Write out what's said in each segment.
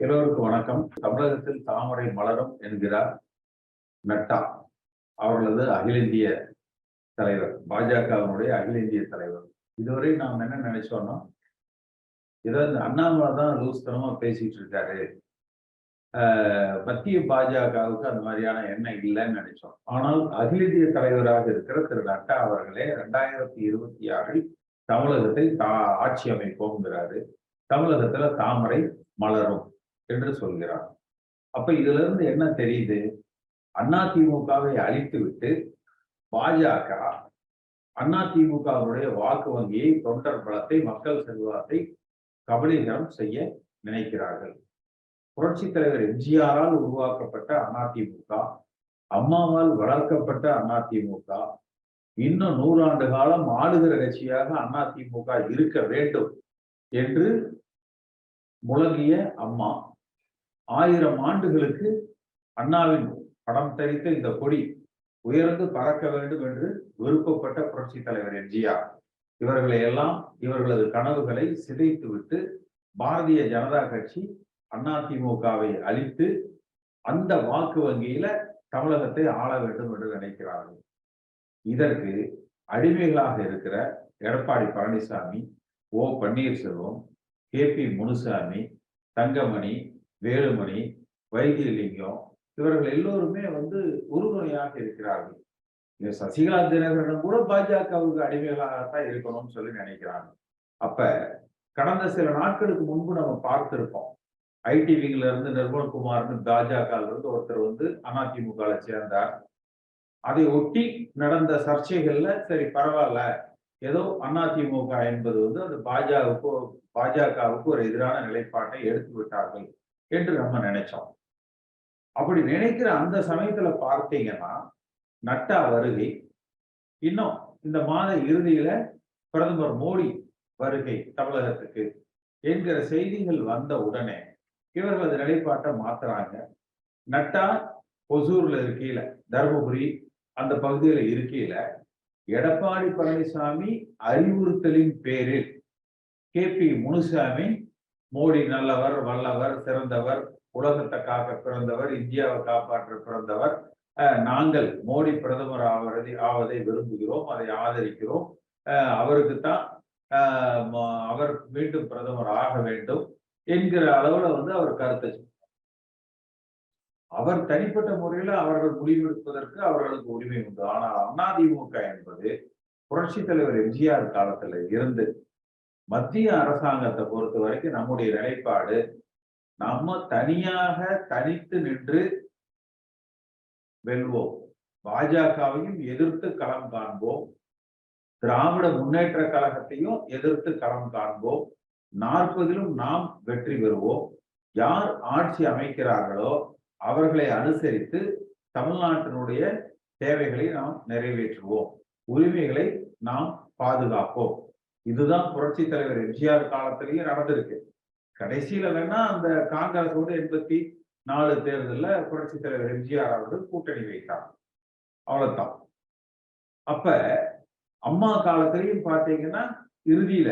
எல்லோருக்கும் வணக்கம். தமிழகத்தில் தாமரை மலரும் என்கிறார் நட்டா. அவர்களது அகில இந்திய தலைவர் பாஜகவினுடைய அகில இந்திய தலைவர். இதுவரை நாம் என்ன நினைச்சோம்னா இதை அண்ணாமலை தான் லூஸ்தனமா பேசிட்டு இருக்காரு. மத்திய பாஜகவுக்கு அந்த மாதிரியான எண்ணம் இல்லைன்னு நினைச்சோம். ஆனால் அகில இந்திய தலைவராக இருக்கிற திரு நட்டா அவர்களே ரெண்டாயிரத்தி இருபத்தி ஆறில் தமிழகத்தை தா ஆட்சி அமைப்போங்கிறாரு தமிழகத்துல தாமரை மலரும். என்று சொல்கிறார். அப்ப இதுல இருந்து என்ன தெரியுது? அதிமுகவை அழித்து விட்டு பாஜக அதிமுகவுடைய வாக்கு வங்கியை தொண்டர் பலத்தை மக்கள் செல்வாத்தை கபலீகரம் செய்ய நினைக்கிறார்கள். புரட்சி தலைவர் எம்ஜிஆரால் உருவாக்கப்பட்ட அதிமுக அம்மாவால் வளர்க்கப்பட்ட அதிமுக இன்னும் நூறாண்டு காலம் ஆளுகிற கட்சியாக அதிமுக இருக்க வேண்டும் என்று முழங்கிய அம்மா. ஆயிரம் ஆண்டுகளுக்கு அண்ணாவின் படம் தரித்த இந்த கொடி உயர்ந்து பறக்க வேண்டும் என்று விருப்பப்பட்ட புரட்சி தலைவர் எம்ஜிஆர். இவர்களை எல்லாம் இவர்களது கனவுகளை சிதைத்துவிட்டு பாரதிய ஜனதா கட்சி அதிமுகவை அழித்து அந்த வாக்கு வங்கியில தமிழகத்தை ஆள வேண்டும் என்று நினைக்கிறார்கள். இதற்கு அடிமைகளாக இருக்கிற Edappadi Palaniswami O Panneerselvam K P Munusamy Thangamani Velumani Vaithilingam இவர்கள் எல்லோருமே வந்து உறுதுணையாக இருக்கிறார்கள். இங்க சசிகலா தினகரனும் கூட பாஜகவுக்கு அடிமைகளாகத்தான் இருக்கணும்னு சொல்லி நினைக்கிறாங்க. அப்ப கடந்த சில நாட்களுக்கு முன்பு நம்ம பார்த்திருப்போம். ஐடி விங்ல இருந்து நிர்மல்குமார்னு பாஜகல இருந்து ஒருத்தர் வந்து அதிமுக சேர்ந்தார். அதை ஒட்டி நடந்த சர்ச்சைகள்ல சரி பரவாயில்ல. ஏதோ அதிமுக என்பது வந்து அந்த பாஜகவுக்கு பாஜகவுக்கு ஒரு எதிரான நிலைப்பாட்டை எடுத்து விட்டார்கள். என்று நம்ம நினைச்சோம். அப்படி நினைக்கிற அந்த சமயத்துல பார்த்தீங்கன்னா நட்டா வருகை இன்னும் இந்த மாத இறுதியில பிரதமர் மோடி வருகை தமிழகத்துக்கு என்கிற செய்திகள் வந்த உடனே இவர்களது நிலைப்பாட்டை மாத்துறாங்க. நட்டா ஒசூர்ல இருக்கையில தருமபுரி அந்த பகுதியில இருக்கையில எடப்பாடி பழனிசாமி அறிவுறுத்தலின் பேரில் கே பி முனுசாமி மோடி நல்லவர் வல்லவர் சிறந்தவர் உலகத்தை காக்க பிறந்தவர் இந்தியாவை காப்பாற்ற பிறந்தவர். நாங்கள் மோடி பிரதமர் ஆவதை ஆவதை விரும்புகிறோம் அதை ஆதரிக்கிறோம். அவருக்குத்தான் அவர் மீண்டும் பிரதமர் ஆக வேண்டும் என்கிற அளவுல வந்து அவர் கருத்தை அவர் தனிப்பட்ட முறையில அவர்கள் முடிவெடுப்பதற்கு அவர்களுக்கு உரிமை உண்டு. ஆனால் அதிமுக என்பது புரட்சி தலைவர் எம்ஜிஆர் காலத்துல இருந்து மத்திய அரசாங்கத்தை பொறுத்த வரைக்கும் நம்முடைய நிலைப்பாடு நம்ம தனியாக தனித்து நின்று வெல்வோம். பாஜகவையும் எதிர்த்து களம் காண்போம். திராவிட முன்னேற்ற கழகத்தையும் எதிர்த்து களம் காண்போம். நாற்பதிலும் நாம் வெற்றி பெறுவோம். யார் ஆட்சி அமைக்கிறார்களோ அவர்களை அனுசரித்து தமிழ்நாட்டினுடைய தேவைகளை நாம் நிறைவேற்றுவோம். உரிமைகளை நாம் பாதுகாப்போம். இதுதான் புரட்சி தலைவர் எம்ஜிஆர் காலத்திலேயும் நடந்திருக்கு. கடைசியில வேணா அந்த காங்கிரஸோடு எண்பத்தி நாலு தேர்தலில் புரட்சி தலைவர் எம்ஜிஆர் அவர்கள் கூட்டணி வைத்தார். அவ்வளவுதான். அப்ப அம்மா காலத்திலையும் பார்த்தீங்கன்னா இறுதியில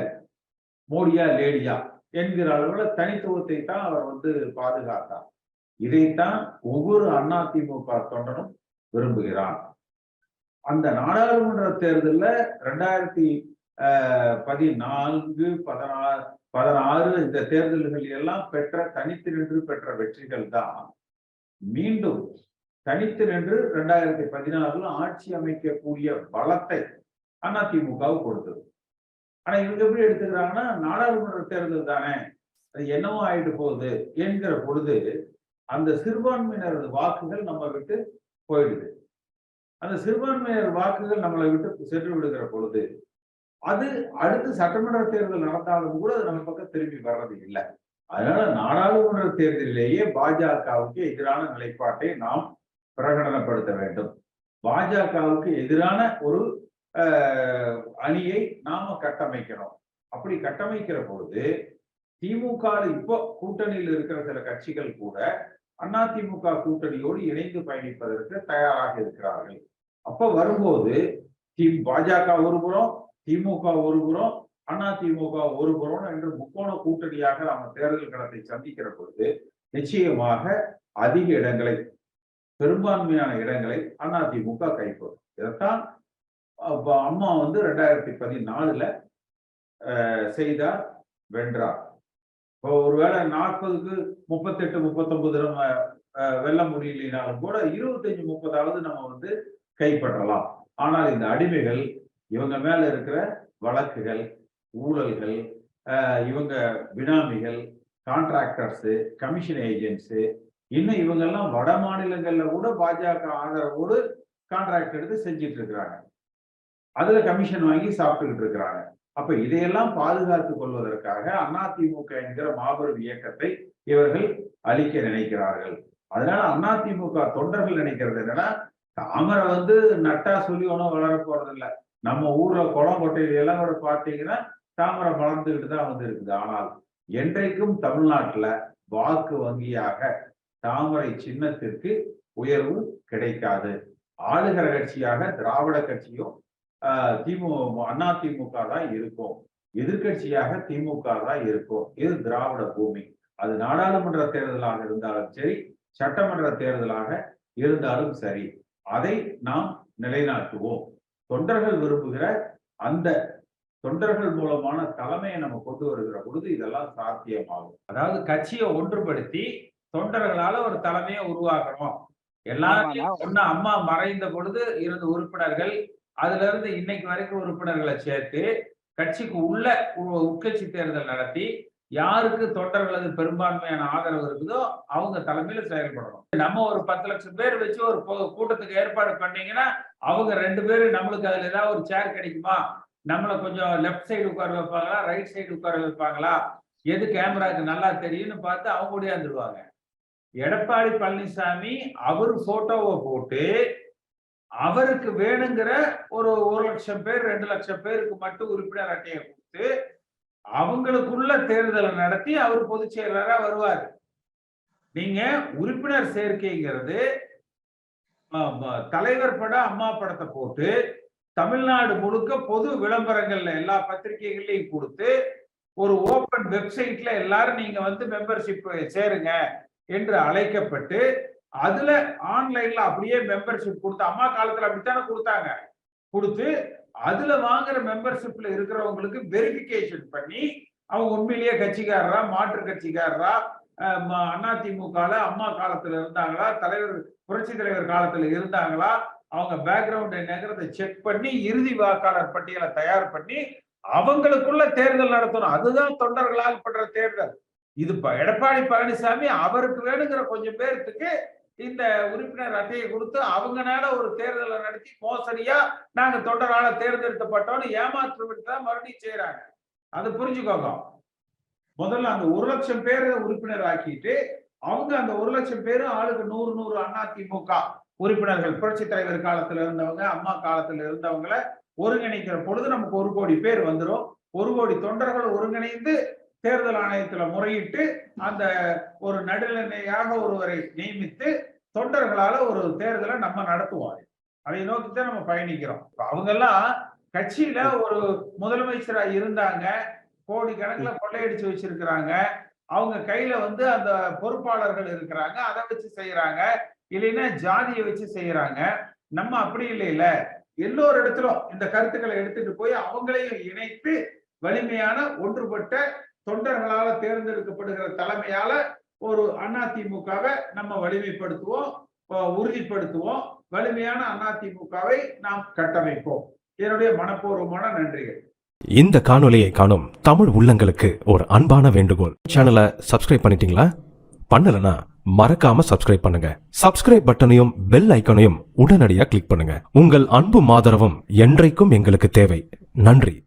மோடியா லேடியா என்கிற அளவுல தனித்துவத்தை தான் அவர் வந்து பாதுகாத்தார். இதைத்தான் ஒவ்வொரு அதிமுக தொண்டனும் விரும்புகிறான் அந்த நாடாளுமன்ற தேர்தலில் ரெண்டாயிரத்தி பதினான்கு பதினாறு பதினாறு இந்த தேர்தல்கள் எல்லாம் பெற்ற தனித்து நின்று பெற்ற வெற்றிகள் தான். மீண்டும் தனித்து நின்று ரெண்டாயிரத்தி பதினாறுல ஆட்சி அமைக்கக்கூடிய பலத்தை அதிமுகவு கொடுத்தது. ஆனா இவங்க எப்படி எடுத்துக்கிறாங்கன்னா நாடாளுமன்ற தேர்தல் தானே அது என்னவோ ஆயிட்டு போகுது என்கிற பொழுது அந்த சிறுபான்மையினரது வாக்குகள் நம்ம விட்டு போயிடுது. அந்த சிறுபான்மையினர் வாக்குகள் நம்மளை விட்டு சென்று விடுகிற பொழுது அது அடுத்து சட்டமன்ற தேர்தல் நடந்தாலும் கூட அது நம்ம பக்கம் திரும்பி வர்றது இல்லை. அதனால நாடாளுமன்ற தேர்தலிலேயே பாஜகவுக்கு எதிரான நிலைப்பாட்டை நாம் பிரகடனப்படுத்த வேண்டும். பாஜகவுக்கு எதிரான ஒரு அணியை நாம கட்டமைக்கணும். அப்படி கட்டமைக்கிற பொழுது திமுக இப்போ கூட்டணியில் இருக்கிற சில கட்சிகள் கூட அதிமுக கூட்டணியோடு இணைந்து பயணிப்பதற்கு தயாராக இருக்கிறார்கள். அப்ப வரும்போது தி பாஜக ஒருபுறம் திமுக ஒருபுறம் அதிமுக ஒருபுறம் என்று முக்கோண கூட்டணியாக நம்ம தேர்தல் களத்தை சந்திக்கிற பொழுது நிச்சயமாக அதிக இடங்களை பெரும்பான்மையான இடங்களை அதிமுக கைப்பற்றும். இதைத்தான் அம்மா வந்து ரெண்டாயிரத்தி பதினாலுல செய்தார் வென்றார். இப்போ ஒருவேளை நாற்பதுக்கு முப்பத்தெட்டு முப்பத்தொன்பது நம்ம வெல்ல முடியலைனாலும் கூட இருபத்தஞ்சு முப்பதாவது நம்ம வந்து கைப்பற்றலாம். ஆனால் இந்த அடிமைகள் இவங்க மேல இருக்கிற வழக்குகள் ஊழல்கள் இவங்க பினாமிகள் கான்ட்ராக்டர்ஸ் கமிஷன் ஏஜென்ட்ஸ் இன்னும் இவங்கெல்லாம் வட மாநிலங்கள்ல கூட பாஜக ஆதரவோடு கான்ட்ராக்ட் எடுத்து செஞ்சிட்டு இருக்கிறாங்க. அதுல கமிஷன் வாங்கி சாப்பிட்டுக்கிட்டு இருக்கிறாங்க. அப்ப இதையெல்லாம் பாதுகாத்து கொள்வதற்காக அதிமுக என்கிற மாபெரும் இயக்கத்தை இவர்கள் அழிக்க நினைக்கிறார்கள். அதனால அதிமுக தொண்டர்கள் நினைக்கிறது என்னன்னா தாமரை வந்து நட்டா சொல்லி ஒன்றும் வளர போறது நம்ம ஊர்ல குளம் கொட்டையில எல்லாம் கூட பார்த்தீங்கன்னா தாமரை வளர்ந்துகிட்டு தான் வந்து இருக்குது. ஆனால் என்றைக்கும் தமிழ்நாட்டுல வாக்கு வங்கியாக தாமரை சின்னத்திற்கு உயர்வு கிடைக்காது. ஆளுகிற கட்சியாக திராவிட கட்சியும் திமுக அண்ணா திமுக தான் இருக்கும். எதிர்க்கட்சியாக திமுக தான் இருக்கும். இது திராவிட பூமி. அது நாடாளுமன்ற தேர்தலாக இருந்தாலும் சரி சட்டமன்ற தேர்தலாக இருந்தாலும் சரி அதை நாம் நிலைநாட்டுவோம். தொண்டர்கள் விரும்புகிற அந்த தொண்டர்கள் மூலமான தலைமையை நம்ம கொண்டு வருகிற பொழுது இதெல்லாம் சாத்தியமாகும் அதாவது கட்சியை ஒன்றுபடுத்தி தொண்டர்களால ஒரு தலைமையை உருவாக்கணும் எல்லாரையும். ஒண்ணு அம்மா மறைந்த பொழுது இருந்த உறுப்பினர்கள் அதுல இருந்து இன்னைக்கு வரைக்கும் உறுப்பினர்களை சேர்த்து கட்சிக்கு உள்ள உட்கட்சி தேர்தல் நடத்தி யாருக்கு தொண்டர்களது பெரும்பான்மையான ஆதரவு இருக்குதோ அவங்க தலைமையில செயல்படணும். நம்ம ஒரு பத்து லட்சம் பேர் வச்சு ஒரு கூட்டத்துக்கு ஏற்பாடு பண்ணீங்கன்னா அவங்க ரெண்டு பேரும் நம்மளுக்கு அதுல ஏதாவது ஒரு சேர் கிடைக்குமா? நம்மளை கொஞ்சம் லெஃப்ட் சைடு உட்கார வைப்பாங்களா? ரைட் சைடு உட்கார வைப்பாங்களா? எது கேமராக்கு நல்லா தெரியும்னு பார்த்து அவங்க வந்துடுவாங்க எடப்பாடி பழனிசாமி அவர் போட்டோவை போட்டு அவருக்கு வேணுங்கிற ஒரு ஒரு லட்சம் பேர் ரெண்டு லட்சம் பேருக்கு மட்டும் உறுப்பினர் அட்டையை கொடுத்து அவங்களுக்குள்ள தேர்தலை நடத்தி அவர் பொதுச் செயலராக வருவார். நீங்க உறுப்பினர் சேர்க்கைங்கிறது தலைவர் பட அம்மா படத்தை போட்டு தமிழ்நாடு முழுக்க பொது விளம்பரங்கள்ல எல்லா பத்திரிகைகள்லையும் கொடுத்து ஒரு ஓபன் வெப்சைட்ல எல்லாரும் நீங்க வந்து மெம்பர்ஷிப் சேருங்க என்று அழைக்கப்பட்டு அதுல ஆன்லைன்ல அப்படியே மெம்பர்ஷிப் கொடுத்து அம்மா காலத்துல அப்படித்தானே கொடுத்தாங்க. கொடுத்து அதுல வாங்குற மெம்பர்ஷிப்ல இருக்கிறவங்களுக்கு வெரிஃபிகேஷன் பண்ணி அவங்க உண்மையிலேயே கட்சிக்காரரா மாற்று கட்சிக்காரரா அதிமுகல அம்மா காலத்துல இருந்தாங்களா தலைவர் புரட்சி தலைவர் காலத்துல இருந்தாங்களா அவங்க பேக்ரவுண்ட் என்னங்கிறத செக் பண்ணி இறுதி வாக்காளர் பட்டியலை தயார் பண்ணி அவங்களுக்குள்ள தேர்தல் நடத்தணும். அதுதான் தொண்டர்களால் பண்ற தேர்தல். இது எடப்பாடி பழனிசாமி அவருக்கு வேணுங்கிற கொஞ்சம் பேர்த்துக்கு இந்த உறுப்பினர் அட்டையை கொடுத்து அவங்கனால ஒரு தேர்தலை நடத்தி மோசடியா நாங்க தொண்டரால தேர்ந்தெடுக்கப்பட்டோம்னு ஏமாற்று விட்டு தான் மறுபடியும் செய்யறாங்க அது புரிஞ்சுக்கோங்க. முதல்ல அந்த ஒரு லட்சம் பேரை உறுப்பினர் ஆக்கிட்டு அவங்க அந்த ஒரு லட்சம் பேரும் ஆளுக்கு நூறு நூறு அதிமுக உறுப்பினர்கள். புரட்சி தலைவர் காலத்துல இருந்தவங்க அம்மா காலத்துல இருந்தவங்கள ஒருங்கிணைக்கிற பொழுது நமக்கு ஒரு கோடி பேர் வந்துடும் ஒரு கோடி தொண்டர்கள் ஒருங்கிணைந்து தேர்தல் ஆணையத்துல முறையிட்டு அந்த ஒரு நடுநிலையாக ஒருவரை நியமித்து தொண்டர்களால ஒரு தேர்தலை நம்ம நடத்துவோம் அதை நோக்கித்தான் நம்ம பயணிக்கிறோம். அவங்க எல்லாம் கட்சியில ஒரு முதலமைச்சரா இருந்தாங்க. கோடி கணக்குல கொள்ளையடிச்சு வச்சிருக்கிறாங்க. அவங்க கையில வந்து அந்த பொறுப்பாளர்கள் இருக்கிறாங்க. அதை வச்சு செய்யறாங்க. இல்லைன்னா ஜாதியை வச்சு செய்யறாங்க. நம்ம அப்படி இல்லைல்ல எல்லோரு இடத்திலும் இந்த கருத்துக்களை எடுத்துட்டு போய் அவங்களையும் இணைத்து வலிமையான ஒன்றுபட்ட தொண்டர்களால தேர்ந்தெடுக்கப்படுகிற தலைமையால ஒரு அதிமுகவை நம்ம வலிமைப்படுத்துவோம் உறுதிப்படுத்துவோம். வலிமையான அதிமுகவை நாம் கட்டமைப்போம் என்னுடைய மனப்பூர்வமான நன்றிகள். இந்த காணொலியை காணும் தமிழ் உள்ளங்களுக்கு ஒரு அன்பான வேண்டுகோள். சேனலை சப்ஸ்கிரைப் பண்ணிட்டீங்களா? பண்ணலனா மறக்காம சப்ஸ்கிரைப் பண்ணுங்க. சப்ஸ்கிரைப் பட்டனையும் பெல் ஐக்கனையும் உடனடியாக கிளிக் பண்ணுங்க. உங்கள் அன்பும் ஆதரவும் என்றைக்கும் எங்களுக்கு தேவை. நன்றி.